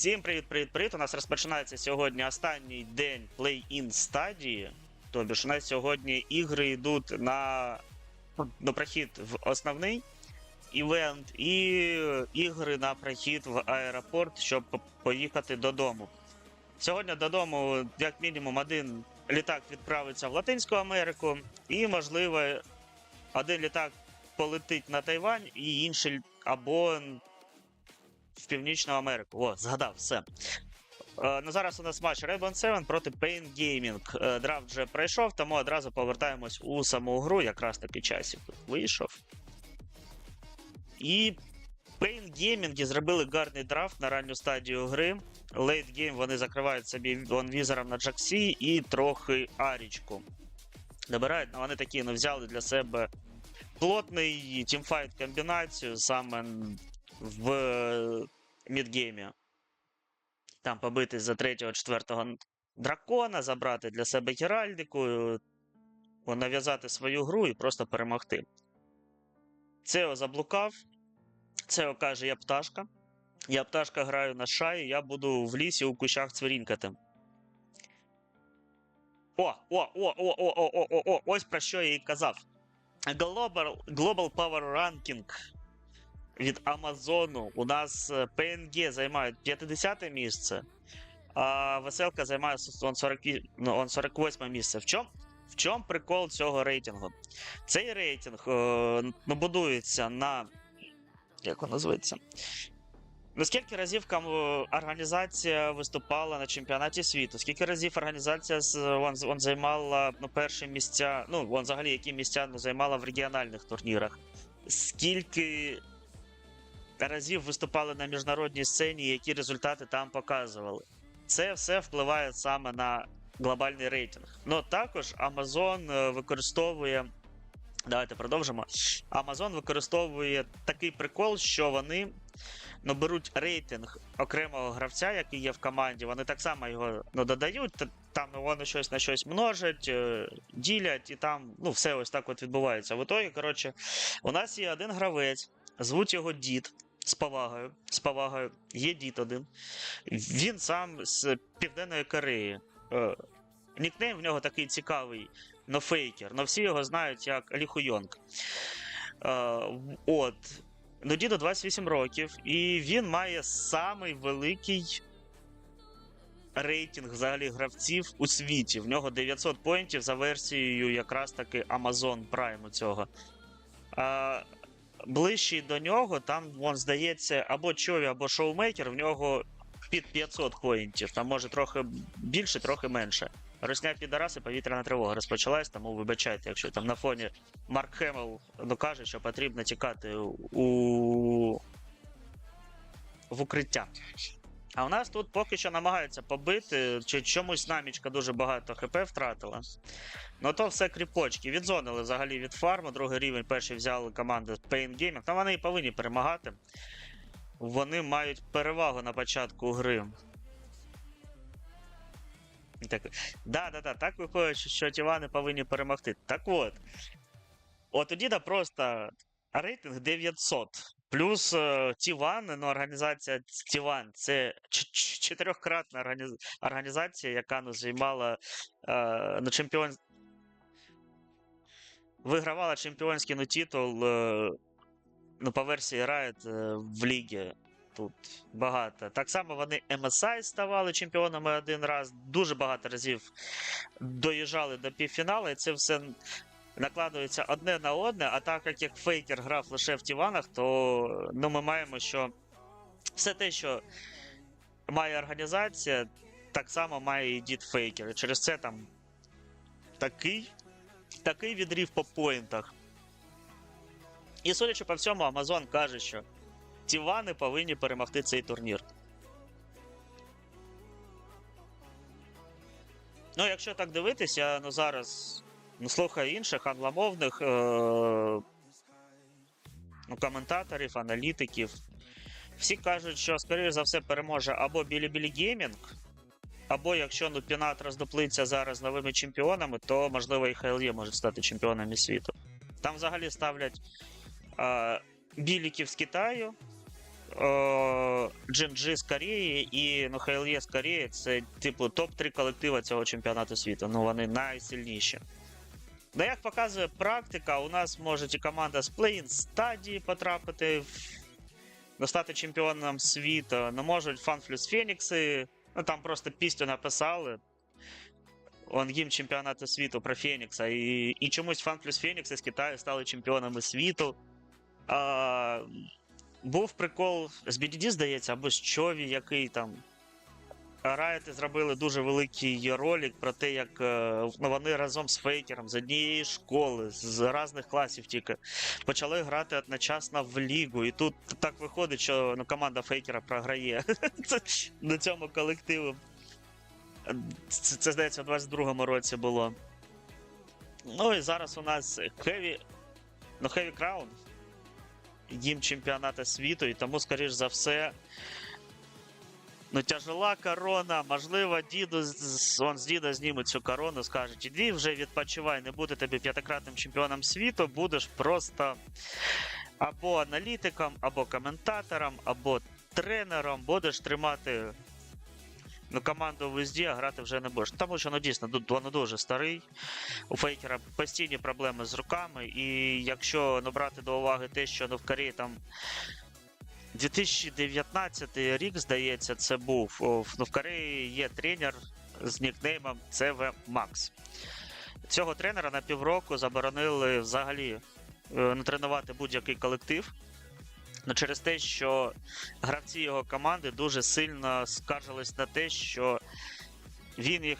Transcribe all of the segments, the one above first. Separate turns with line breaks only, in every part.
Всім привіт-привіт-привіт! У нас розпочинається сьогодні останній день плей-ін стадії. Тобі ж у нас сьогодні ігри йдуть на до прохід в основний івент і ігри на прохід в аеропорт, щоб поїхати додому. Сьогодні додому, як мінімум, один літак відправиться в Латинську Америку, і, можливо, один літак полетить на Тайвань, і інший або в Північну Америку. О, згадав, все. Е, ну зараз у нас матч Rainbow 7 проти Pain Gaming. Е, драфт вже пройшов, тому одразу повертаємось у саму гру. Якраз таки тут вийшов. І Pain Gaming зробили гарний драфт на ранню стадію гри. Лейт гейм вони закривають собі вон візером на Джаксі і трохи Арічку. Добирають, ну вони такі ну, взяли для себе плотний тімфайт комбінацію саме в е, мідгеймі. Там побити за третього, четвертого дракона, забрати для себе Геральдику, е, нав'язати свою гру і просто перемогти. Цео заблукав. Цео каже, я пташка. Я пташка граю на шаї, я буду в лісі у кущах цвірінкати. О, о, о, о, о, о, о, о, о, ось про що я і казав. Global, Global Power Ranking від Амазону. У нас е, PNG займають 50 місце, а Веселка займає с- он 40, ну, 48 місце. В чому в чому прикол цього рейтингу? Цей рейтинг е, ну, будується на. Як він називається? Ну, скільки разів організація виступала на чемпіонаті світу? Скільки разів організація вон, вон займала ну, перші місця, ну, вон взагалі які місця ну, займала в регіональних турнірах? Скільки разів виступали на міжнародній сцені, які результати там показували? Це все впливає саме на глобальний рейтинг. Ну також Amazon е, використовує. Давайте продовжимо. Amazon використовує такий прикол, що вони ну, беруть рейтинг окремого гравця, який є в команді, вони так само його ну, додають, та- там вони щось на щось множать, е, ділять, і там ну, все ось так от відбувається. В ітогі, коротше, у нас є один гравець, звуть його Дід. З повагою, з повагою, є дід один. Він сам з Південної Кореї. Е, Нікнейм в нього такий цікавий, но фейкер. Но всі його знають як Ліхуйонг. Е, от. Ну, діду 28 років, і він має самий великий рейтинг взагалі гравців у світі. В нього 900 поінтів за версією якраз таки Amazon Prime цього. Ближчий до нього, там, вон, здається, або Чові, або Шоумейкер, в нього під 500 коїнтів, Там може трохи більше, трохи менше. Росня підараси, повітряна тривога розпочалась, тому вибачайте, якщо там на фоні Марк Хемел ну, каже, що потрібно тікати у... в укриття. А у нас тут поки що намагаються побити, чи чомусь намічка дуже багато хп втратила. Ну то все кріпочки. Відзонили взагалі від фарму, другий рівень перший взяли команди Pain Gaming. Ну вони і повинні перемагати. Вони мають перевагу на початку гри. Так, да, да, да, так виходить, що Тівани повинні перемогти. Так от. От у Діда просто рейтинг 900. Плюс е, Тіван, ну, організація Тіван, це чотирьохкратна організ... організація, яка ну, займала е, ну, чемпіон... вигравала чемпіонський ну, титул е, ну, по версії Riot е, в лігі. Тут багато. Так само вони MSI ставали чемпіонами один раз, дуже багато разів доїжджали до півфіналу, і це все накладується одне на одне. А так як як фейкер грав лише в Тіванах, то ну, ми маємо, що все те, що має організація, так само має і дід фейкер. І через це там такий, такий відрив по поінтах. І судячи по всьому, Amazon каже, що Тівани повинні перемогти цей турнір. Ну, якщо так дивитись, я ну, зараз слухаю інших англомовних е- ну, коментаторів, аналітиків. Всі кажуть, що, скоріш за все, переможе або Білі-Білі Геймінг, або якщо ну, Пінат роздоплиться зараз новими чемпіонами, то можливо і HLE може стати чемпіонами світу. Там взагалі ставлять е- біліків з Китаю, GNG з Кореї і ну, HLE з Кореї це, типу, топ-3 колектива цього чемпіонату світу. Ну, вони найсильніші. Ну, як показує практика, у нас може і команда з плей-ін стадії потрапити ну, стати чемпіоном світу. Ну, можуть Фанфлюс Фенікси. Ну, там просто пісню написали. Он гімн чемпіонату світу про Фенікса. І, і чомусь Фанфлюс Фенікси з Китаю стали чемпіонами світу. А, був прикол з BDD, здається, або з Чові, який там. Райти зробили дуже великий ролик про те, як е, вони разом з фейкером з однієї школи, з різних класів тільки почали грати одночасно в лігу. І тут так виходить, що ну, команда фейкера програє на цьому колективу. Це, це здається, у 22-му році було. Ну і зараз у нас Heavy, ну, Heavy Crown, їм чемпіонату світу, і тому, скоріш за все. Ну, тяжела корона, можливо, діду он з діда зніме цю корону, скажуть, іди вже відпочивай, не буде тобі п'ятикратним чемпіоном світу, будеш просто або аналітиком, або коментатором, або тренером, будеш тримати ну, команду в везді, а грати вже не будеш. Тому що ну, дійсно воно дуже старий. У Фейкера постійні проблеми з руками, і якщо ну, до уваги те, що ну, в Кореї там 2019 рік, здається, це був. Ну, в Кореї є тренер з нікнеймом CV Max. Цього тренера на півроку заборонили взагалі не тренувати будь-який колектив. Ну, через те, що гравці його команди дуже сильно скаржились на те, що він їх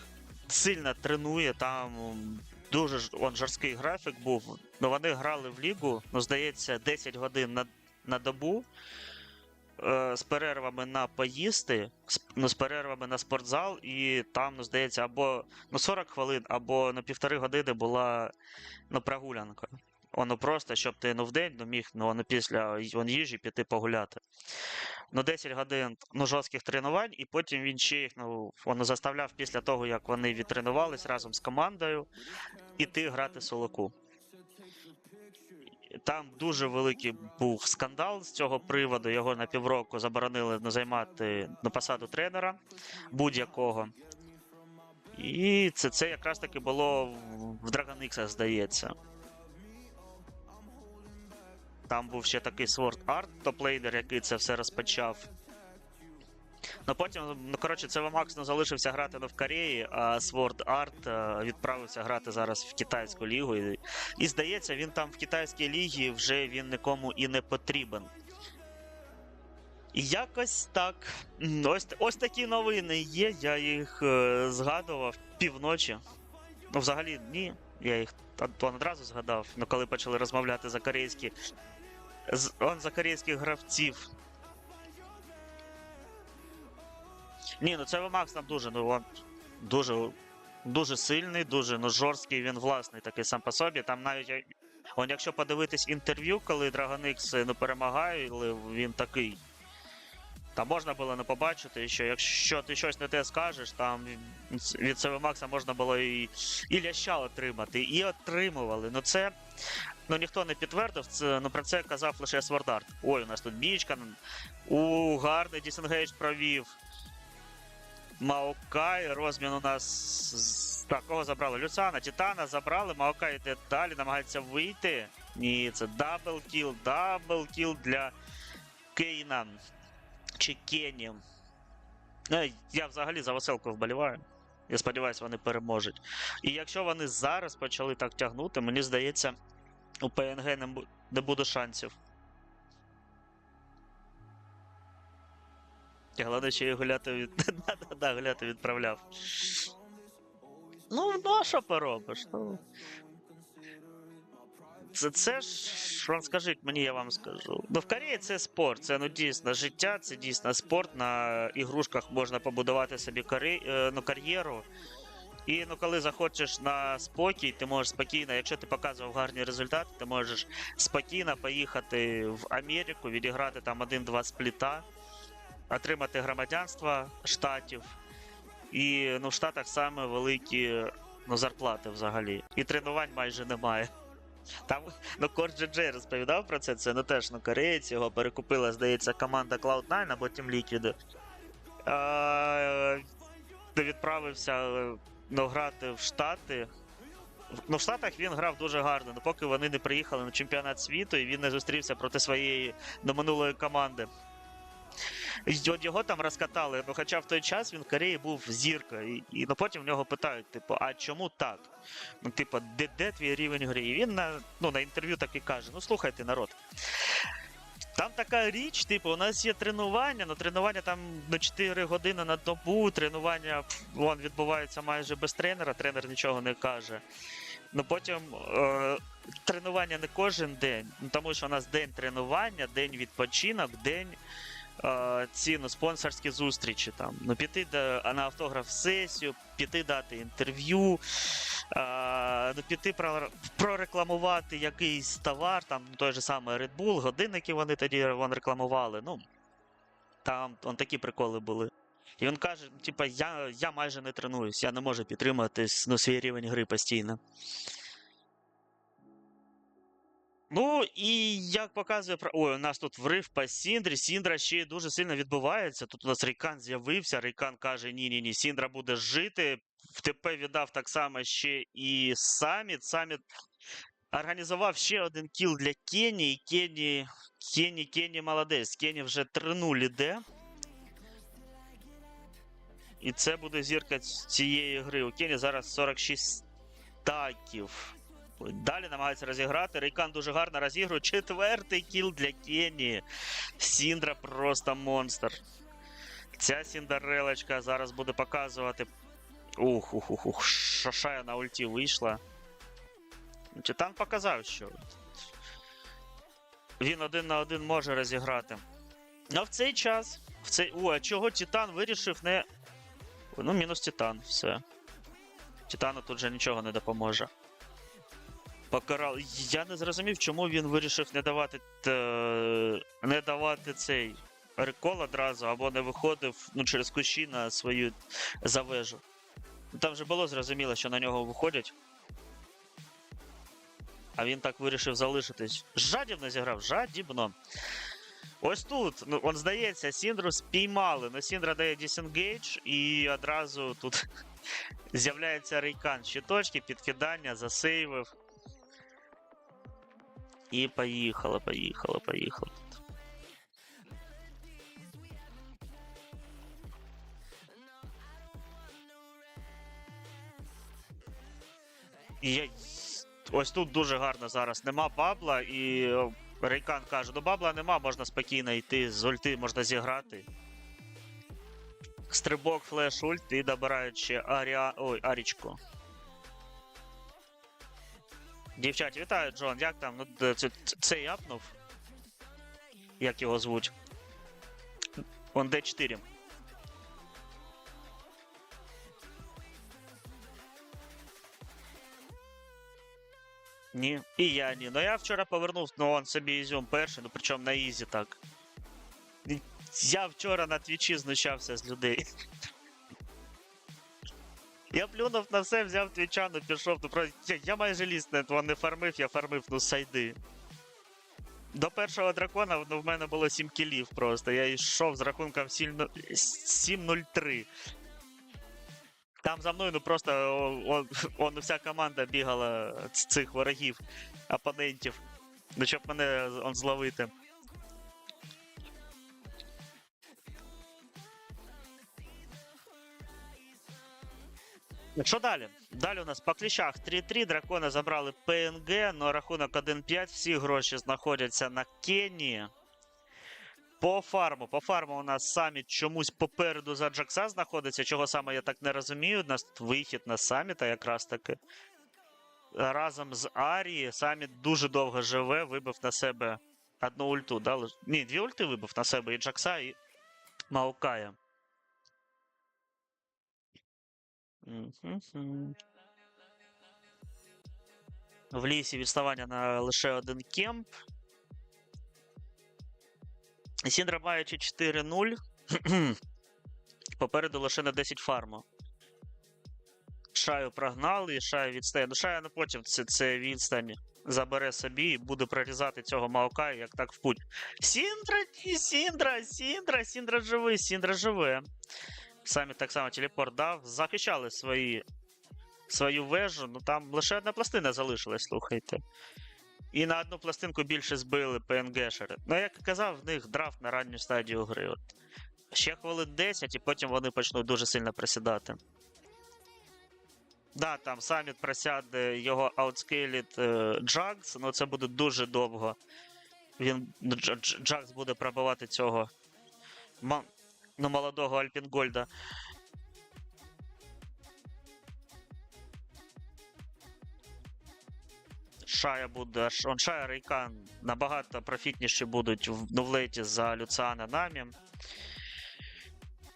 сильно тренує. Там дуже он, жорсткий графік був. Ну, вони грали в лігу, ну, здається, 10 годин на, на добу з перервами на поїсти, ну, з перервами на спортзал, і там, ну, здається, або ну, 40 хвилин, або на півтори години була ну, прогулянка. Воно просто, щоб ти ну, в день ну, міг ну, воно після вон, їжі піти погуляти. Ну, 10 годин ну, жорстких тренувань, і потім він ще їх ну, воно заставляв після того, як вони відтренувались разом з командою, іти грати солоку. Там дуже великий був скандал з цього приводу. Його на півроку заборонили займати на посаду тренера будь-якого. І це, це якраз таки було в Dragon X, здається. Там був ще такий Sword Art топлейдер, який це все розпочав. Ну потім, ну коротше, це Макс ну, залишився грати ну, в Кореї, а Sword Art е, відправився грати зараз в китайську лігу. І, і здається, він там в китайській лігі вже він нікому і не потрібен. Якось так. Ось, ось такі новини є. Я їх е, згадував півночі. Ну, взагалі, ні. Я їх одразу згадав, ну коли почали розмовляти за корейські. З, он за корейських гравців. Ні, ну це Макс там дуже, ну он дуже, дуже сильний, дуже ну, жорсткий, він власний такий сам по собі. Там навіть он, якщо подивитись інтерв'ю, коли Dragon X ну, перемагає, він такий. Там можна було не побачити, що якщо ти щось не те скажеш, там від себе Макса можна було і, і ляща отримати, і отримували. Ну це ну ніхто не підтвердив, це, ну про це казав лише Свардарт. Ой, у нас тут бічка. У гарний дісенгейдж провів. Маокай, розмін у нас. Так, кого забрали? Люцана, Титана забрали, Маокай йде далі, намагається вийти. Ні, це дабл кіл, дабл кіл для Кейна. Чи Кені. Ну, я взагалі за веселку вболіваю. Я сподіваюся, вони переможуть. І якщо вони зараз почали так тягнути, мені здається, у ПНГ не буде шансів. І головне, що я гуляти від... Да-да-да, гуляти відправляв. Ну, ну а що поробиш? Ну... Це, це ж, вам скажіть мені, я вам скажу. Ну, в Кореї це спорт, це ну дійсно життя, це дійсно спорт. На ігрушках можна побудувати собі кари... е, ну, кар'єру. І ну, коли захочеш на спокій, ти можеш спокійно, якщо ти показував гарні результати, ти можеш спокійно поїхати в Америку, відіграти там один-два спліта, отримати громадянство штатів. І ну, в Штатах саме великі ну, зарплати взагалі. І тренувань майже немає. Там, ну, Кор Джей розповідав про це, це ну теж ну, кореєць, його перекупила, здається, команда Cloud9 або Team Liquid. Відправився ну, грати в Штати. Ну, в Штатах він грав дуже гарно, ну, поки вони не приїхали на чемпіонат світу і він не зустрівся проти своєї ну, минулої команди. Його там розкатали, ну хоча в той час він в Кореї був зірка. І, і ну, потім в нього питають, типу, а чому так? Ну, типу, де, де твій рівень гри? І він на, ну, на інтерв'ю так і каже: ну слухайте, народ. Там така річ, типу, у нас є тренування, ну тренування там на 4 години на добу, тренування вон, відбувається майже без тренера, тренер нічого не каже. Ну потім е, тренування не кожен день, тому що у нас день тренування, день відпочинок, день е, ці ну, спонсорські зустрічі. Там. Ну, піти до, на автограф-сесію, піти дати інтерв'ю, е, ну, піти про, прорекламувати якийсь товар, там ну, той же самий Red Bull, годинники вони тоді вон, рекламували. Ну, там он, такі приколи були. І він каже: типа, я, я майже не тренуюсь, я не можу підтримати ну, свій рівень гри постійно. Ну і як показує. Ой, у нас тут врив по Сіндрі. Сіндра ще дуже сильно відбувається. Тут у нас Рейкан з'явився. Рейкан каже: ні, ні, ні, Сіндра буде жити. В ТП віддав так само ще і Саміт. Саміт організував ще один кіл для Кені. І Кені, Кені, Кені молодець. Кені вже 3-0 іде. І це буде зірка цієї гри. У Кені зараз 46 стаків. Далі намагається розіграти. Рейкан дуже гарно розігрує. Четвертий кіл для Кені. Сіндра просто монстр. Ця Сіндарелочка зараз буде показувати. Ух, ух, ух, ух. Шашая на ульті вийшла. Титан показав, що він один на один може розіграти. А в цей час. В цей... О, а чого Титан вирішив не. Ну, мінус Титан, все. Титану тут же нічого не допоможе. Покарав. Я не зрозумів, чому він вирішив не давати т- не давати цей рекол одразу, або не виходив ну, через кущі на свою завежу. Ну, Там вже було зрозуміло, що на нього виходять. А він так вирішив залишитись. Жадібно зіграв, жадібно. Ось тут, ну, он здається, Сіндру спіймали. Но Сіндра дає дісенгейдж, і одразу тут з'являється рейкан. Щиточки, підкидання, засейвив. І поїхало, поїхало. І я... Ось тут дуже гарно зараз. Нема бабла, і е, Рейкан каже: ну бабла нема, можна спокійно йти, з ульти можна зіграти. Стрибок, флеш, ульт і добирають ще Аріа... Ой, Арічку. Дівчат, вітаю, Джон. Як там? Ну, цей апнув. Як його звуть? Он Д4. Ні. І я ні. Ну я вчора повернув, ну он собі ізюм перший, ну причому на ізі так. Я вчора на твічі знущався з людей. Я плюнув на все, взяв твіча, ну пішов, про. Я, я майже ліс не, фармив, я фармив, ну сайди. До першого дракона ну, в мене було 7 кілів просто. Я йшов з рахунком 7 7-0-3. Там за мною ну просто о, о, он, вся команда бігала з цих ворогів, опонентів. Ну, щоб мене он зловити. Що далі? Далі у нас по кліщах 3-3, дракони забрали ПНГ, но рахунок 1-5, всі гроші знаходяться на Кенії. По фарму. По фарму у нас саміт чомусь попереду за Джакса знаходиться. Чого саме я так не розумію. У нас тут вихід на саміта якраз таки. Разом з Арії саміт дуже довго живе, вибив на себе одну ульту. Да? Ні, дві ульти вибив на себе і Джакса, і Маукая. В лісі відставання на лише один кемп. Сіндра маючи 4-0. Попереду лише на 10 фарму. Шаю прогнали, і Шаю відстає. Ну, Шая не потім це, це відстані. забере собі і буде прорізати цього Маокая, як так в путь. Сіндра, Сіндра, Сіндра, Сіндра живий, Сіндра живе. Самі так само телепорт дав, захищали свої, свою вежу, ну там лише одна пластина залишилась, слухайте. І на одну пластинку більше збили ПНГшери. Ну, як і казав, в них драфт на ранню стадію гри. От. Ще хвилин 10, і потім вони почнуть дуже сильно присідати. Да, там саміт просяде його аутскейліт Джакс, але це буде дуже довго. Він Дж- Дж- Джакс буде пробивати цього ну, молодого Альпінгольда. Шая буде. Он Шая Рейкан набагато профітніші будуть в, ну, за Люціана Намі.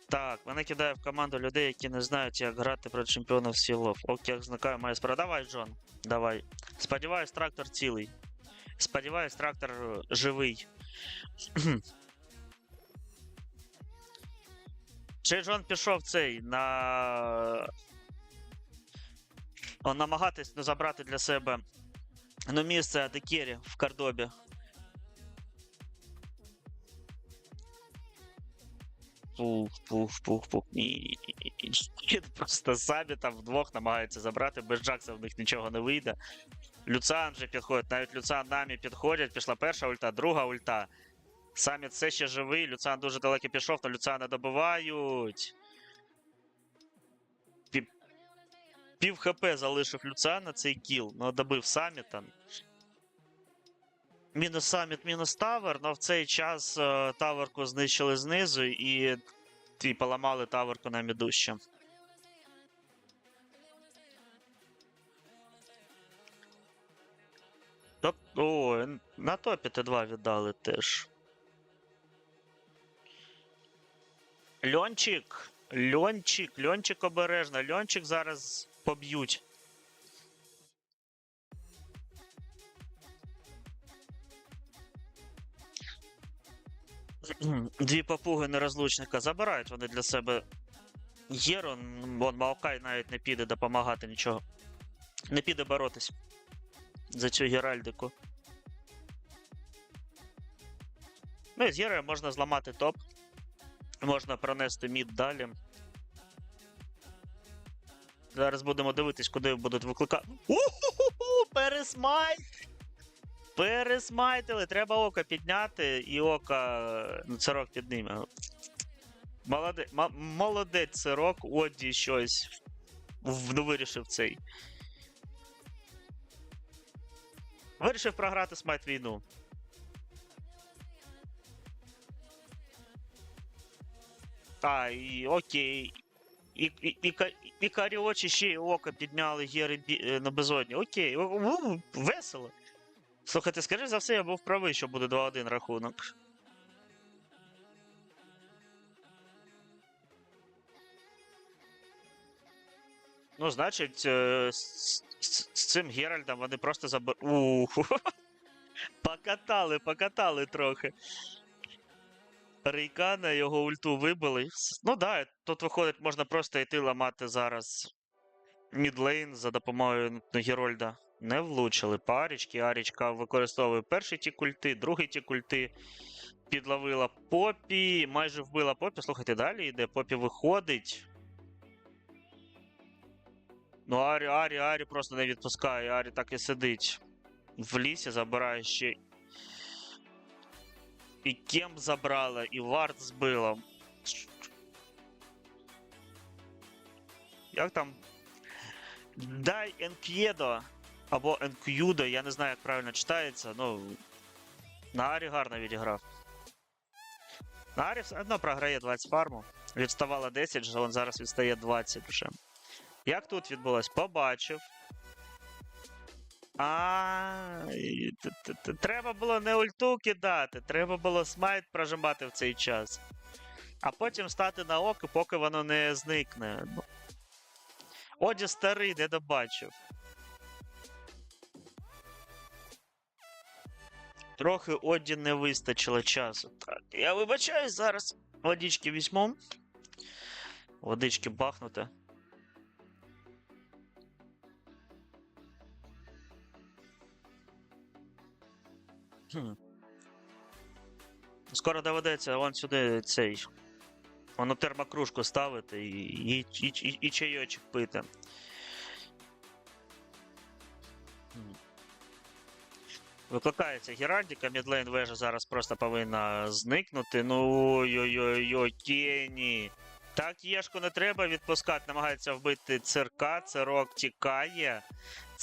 Так, мене кидає в команду людей, які не знають, як грати проти чемпіонів сілов. Ок, як знакаю, має справа. Давай, Джон, давай. Сподіваюсь, трактор цілий. Сподіваюсь, трактор живий. Джон пішов цей на. Намагатись ну, забрати для себе ну, місце Адекері в Кардобі. Пух, пух, пух, пух. Ні. Просто самі там вдвох намагаються забрати, без Джакса в них нічого не вийде. Люцан вже підходить, навіть Люцан намі підходять. Пішла перша ульта, друга ульта. Самі все ще живий, Люцан дуже далеко пішов, але Люцана добивають. Пів, пів хп залишив Люцана цей кіл, ну добив саміта. Мінус саміт, мінус тавер, але в цей час е, таверку знищили знизу і, і поламали таверку на міду ще. О, на топі Т2 віддали теж. Льончик! Льончик, Льончик обережно. Льончик зараз поб'ють. Дві папуги нерозлучника забирають вони для себе. Єрон, вон Маокай навіть не піде допомагати нічого. Не піде боротись за цю Геральдику. Ну і з Герою можна зламати топ. Можна пронести мід далі. Зараз будемо дивитись, куди будуть викликати. Уху! Пересмайт! Пересмайтили! Треба око підняти і око. Ну, цирок підніме. Молоде... Молодець цирок, Оді щось ну, вирішив цей. Вирішив програти смайт війну. Та, і окей. І, і, і, і карі очі ще й око підняли гіри е, на безодні. Окей, весело. Слухайте, скажи за все, я був правий, що буде 2-1 рахунок. Ну, значить, е, з, з, з цим Геральдом вони просто забер... Покатали, покатали трохи. Рейкана його ульту вибили. Ну да, тут виходить, можна просто йти ламати зараз мідлейн за допомогою ну, Герольда. Не влучили парічки. Арічка використовує перший ті культи, другий ті культи. Підловила Попі, майже вбила Попі. Слухайте, далі йде. Попі виходить. Ну, Арі, Арі, Арі просто не відпускає. Арі так і сидить в лісі, забирає ще. І Кемп забрала, і Вард збила. Як там? Дай Енк'єдо. Або Енк'юдо, я не знаю, як правильно читається. Ну. На Арі гарно відіграв. На Арі все одно програє 20 фарму. Відставала 10, вже він зараз відстає 20 вже. Як тут відбулось? Побачив. А, треба було не ульту кидати, треба було смайт прожимати в цей час. А потім стати на око, поки воно не зникне. Оді старий не добачив. Трохи Оді не вистачило часу. Так, я вибачаюсь зараз. Водички візьму. Водички бахнути. Скоро доведеться вон сюди цей. Воно термокружку ставити і, і, і, і, і чайочок пити. Викликається Геральдіка, мідлейн вежа зараз просто повинна зникнути. Ну ой-ой-ой, Кені. Так, Єшку не треба відпускати, намагається вбити цирка, цирок тікає.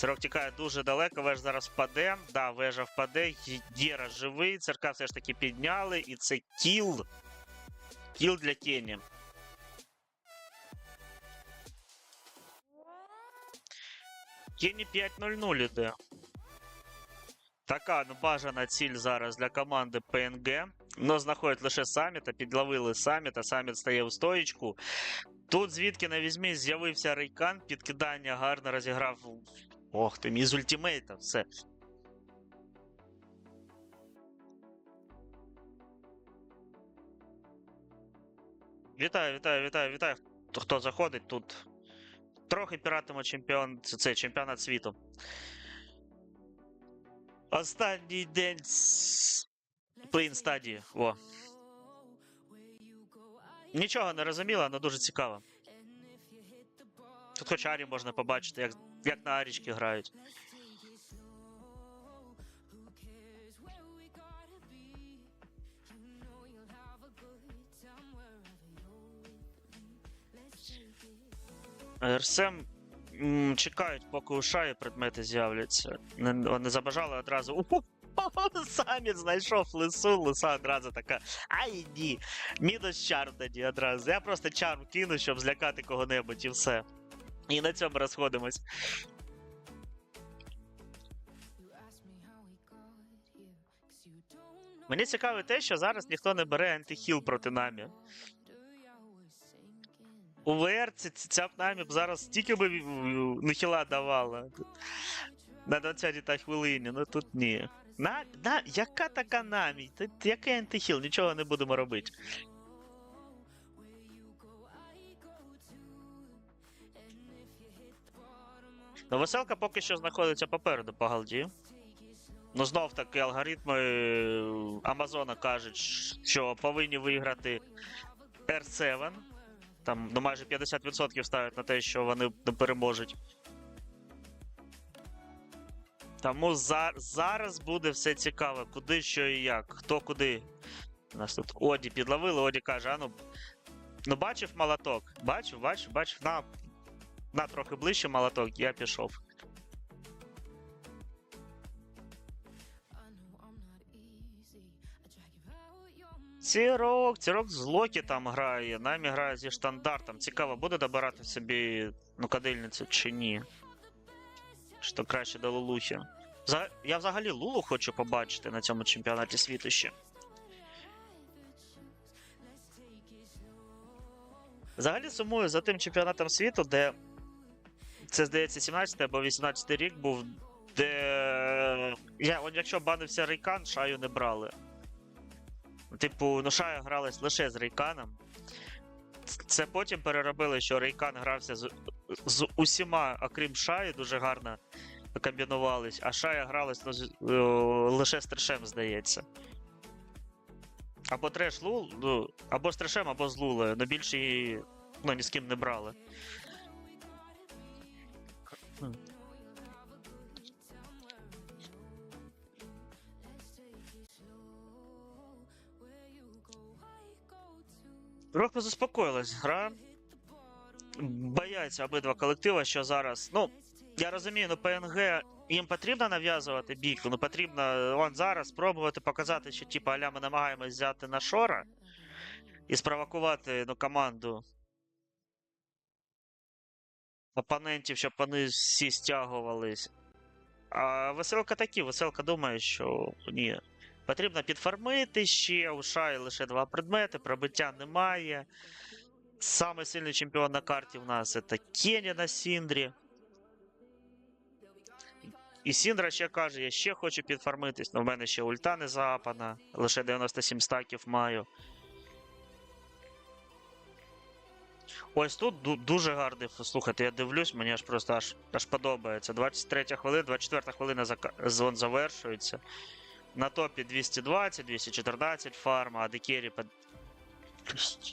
Цирок тікає дуже далеко, вежа зараз впаде. Да, вежа впаде, Єра живий, цирка все ж таки підняли, і це кіл. Кіл для Кені. Кені 5-0-0 іде. Така ну, бажана ціль зараз для команди ПНГ. Но знаходять лише саміта, підловили саміта, саміт стає у стоїчку. Тут, звідки не візьмі, з'явився Рейкан, підкидання гарно розіграв. Ох ти, мій з все. Вітаю, вітаю, вітаю, вітаю. Хто- заходить тут? Трохи піратимо чемпіон, це, чемпіонат світу. Останній день плей стадії. Нічого не розуміло, але дуже цікаво. Тут хоч Арі можна побачити, як, як на Арічки грають. РСМ чекають, поки у шаї предмети з'являться. Вони забажали одразу. Уху! Самі знайшов лису, лиса одразу така. Ай ні. Мінус чарм тоді одразу. Я просто чарм кину, щоб злякати кого-небудь і все. І на цьому розходимось. Мені цікаво те, що зараз ніхто не бере антихіл проти намі. У ВР ця б намі б зараз стільки би е, нахіла давала. На 20 та хвилині, ну тут ні. На, на, яка така намі? Який антихіл? Нічого не будемо робити. Ну, веселка поки що знаходиться попереду по галді. Ну, знов таки алгоритми е, Амазона кажуть, що повинні виграти R7. Там ну, майже 50% ставлять на те, що вони не переможуть. Тому за, зараз буде все цікаво, куди, що і як, хто куди. У нас тут Оді підловили, Оді каже, а ну. Ну, бачив молоток. Бачив, бачив, бачив. На, на трохи ближче молоток, я пішов. Цірок, Цірок з Локі там грає, намі грає зі штандартом. Цікаво, буде добирати собі ну, кадильницю чи ні. Що краще до Лулухи. Я взагалі Лулу хочу побачити на цьому чемпіонаті світу ще. Взагалі сумую за тим чемпіонатом світу, де це здається 17 або 18 рік був, де я, от якщо банився Рейкан, шаю не брали. Типу, ну Шая гралась лише з Рейканом. Це потім переробили, що Рейкан грався з, з усіма, окрім Шаї, дуже гарно комбінувались, а Шая гралась ну, лише з трешем, здається. Або треш Лул, ну, або з трешем, або з Лулею, но більше її ну, ні з ким не брали. Хм. Трохи заспокоїлась гра. Бояться обидва колектива, що зараз. Ну, я розумію, ну ПНГ їм потрібно нав'язувати бійку, ну потрібно вон зараз спробувати показати, що типу, аля ми намагаємось взяти на шора і спровокувати ну, команду опонентів, щоб вони всі стягувались. А веселка такі, веселка думає, що ні. Потрібно підфармити ще, у Шаї лише два предмети, пробиття немає. Самий сильний чемпіон на карті в нас це Кені на Сіндрі. І Сіндра ще каже, я ще хочу підфармитись, але в мене ще ульта не запана, лише 97 стаків маю. Ось тут дуже гарний. Слухайте, я дивлюсь, мені аж просто аж, аж подобається. 23 хвилина, 24 хвилина зон завершується. На топі 220, 214 фарма, а декері.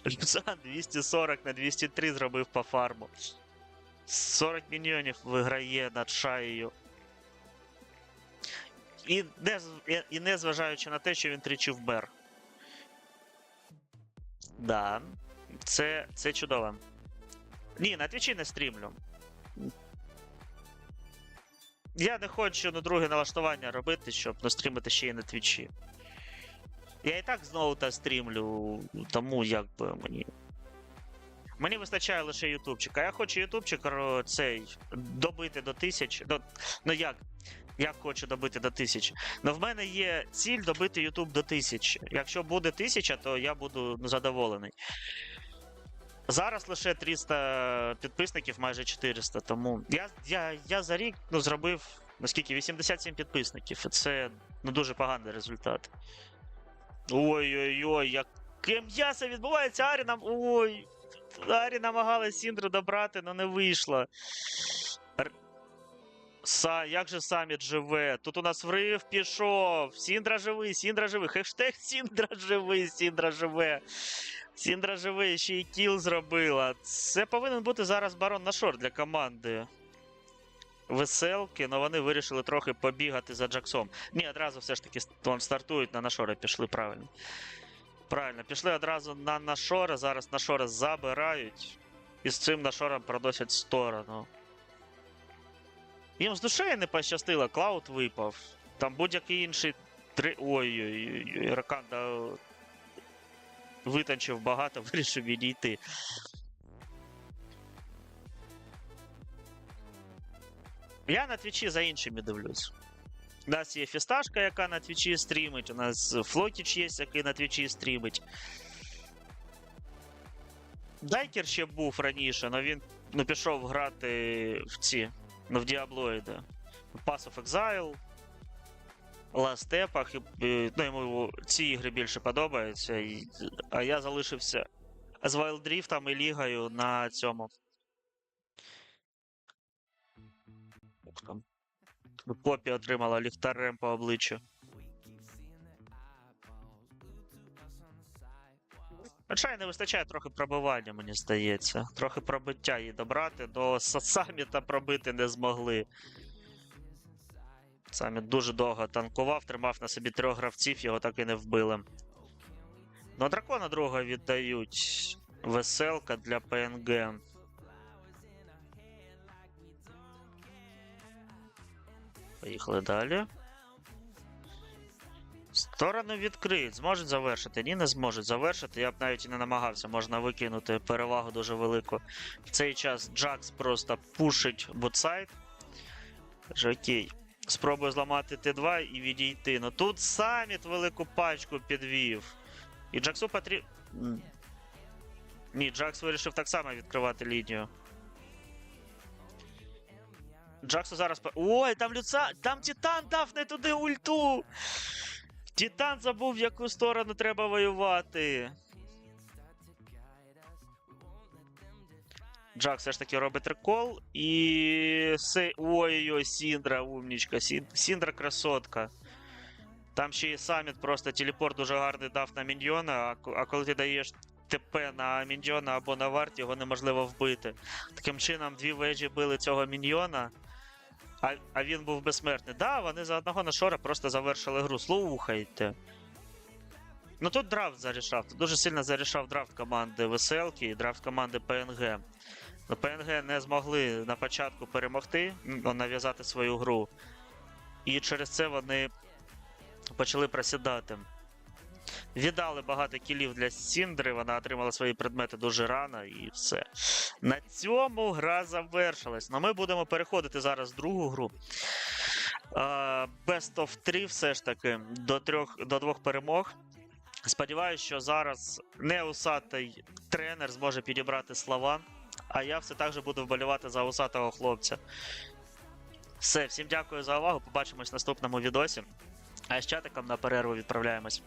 Люцан 240 на 203 зробив по фарму. 40 мільйонів виграє над шаєю. І не, і не зважаючи на те, що він тричі вмер. Да. Це, це чудово. Ні, на твічі не стрімлю. Я не хочу на друге налаштування робити, щоб настрімити ще й на твічі. Я і так знову та стрімлю, тому якби мені. Мені вистачає лише ютубчика. Я хочу ютубчик цей добити до тисяч. До, ну як? Як хочу добити до тисячі. Ну в мене є ціль добити Ютуб до тисячі. Якщо буде тисяча, то я буду задоволений. Зараз лише 300 підписників, майже 400. Тому я, я, я за рік ну, зробив наскільки 87 підписників. І це ну, дуже поганий результат. Ой-ой-ой, яке м'ясо відбувається Арі нам. Ой. Арі намагалась Сіндру добрати, але не вийшло. Р- Са, як же саміт живе? Тут у нас врив пішов. Сіндра живий, Сіндра живий. Хештег Сіндра живий, Сіндра живе. Сіндра живий, ще й кіл зробила. Це повинен бути зараз барон на шорт для команди. Веселки, але вони вирішили трохи побігати за Джаксом. Ні, одразу все ж таки стартують на Нашора, пішли правильно. Правильно, пішли одразу на Нашора, зараз Нашора забирають. І з цим Нашором продосять сторону. Їм з душею не пощастило, Клауд випав. Там будь-який інший. Три... Ой-ой-ой, Раканда витанчив багато, вирішив відійти. Я на твічі за іншими дивлюсь. У нас є фісташка, яка на твічі стрімить, у нас Флокіч є, який на твічі стрімить. Дайкер ще був раніше, але він ну, пішов грати в ці, ну, в Діаблоїда. Pass of Exile, Last е, ну, йому ці ігри більше подобаються. А я залишився з Wild і Лігою на цьому. Ух там. Попі отримала ліхтарем по обличчю. Хоча не вистачає трохи пробивання, мені здається. Трохи пробиття їй добрати, до Са- саміта пробити не змогли. Саміт дуже довго танкував, тримав на собі трьох гравців, його так і не вбили. Ну, дракона друга віддають. Веселка для ПНГ. Поїхали далі. Сторону відкриють, зможуть завершити. Ні, не зможуть завершити. Я б навіть і не намагався. Можна викинути перевагу дуже велику. В цей час Джакс просто пушить ботсайд. Окей. Спробую зламати Т2 і відійти. Ну тут саміт велику пачку підвів. І Джаксу потрібно. Ні, Джакс вирішив так само відкривати лінію. Джаксу зараз. Ой, там Люца. Там Титан дав не туди ульту. Титан забув, в яку сторону треба воювати. Джак все ж таки робить рекол. І. Ой-ой-ой, Сіндра, умнічка. Сін- Сіндра красотка. Там ще і саміт просто телепорт дуже гарний дав на міньйона, а, а коли ти даєш ТП на міньйона або на варт, його неможливо вбити. Таким чином, дві вежі били цього міньйона, а, а він був безсмертний. Да, вони за одного нашора просто завершили гру. Слухайте. Ну тут драфт зарішав. Тут дуже сильно зарішав драфт команди Веселки і драфт команди ПНГ. Ну, ПНГ не змогли на початку перемогти, ну, нав'язати свою гру. І через це вони почали просідати. Віддали багато кілів для Сіндри, вона отримала свої предмети дуже рано і все. На цьому гра завершилась. Ну ми будемо переходити зараз в другу гру. Best of 3 все ж таки до, трьох, до двох перемог. Сподіваюсь, що зараз неусатий тренер зможе підібрати слова, а я все так же буду вболівати за усатого хлопця. Все, всім дякую за увагу. Побачимось в наступному відосі. А з чатиком на перерву відправляємось.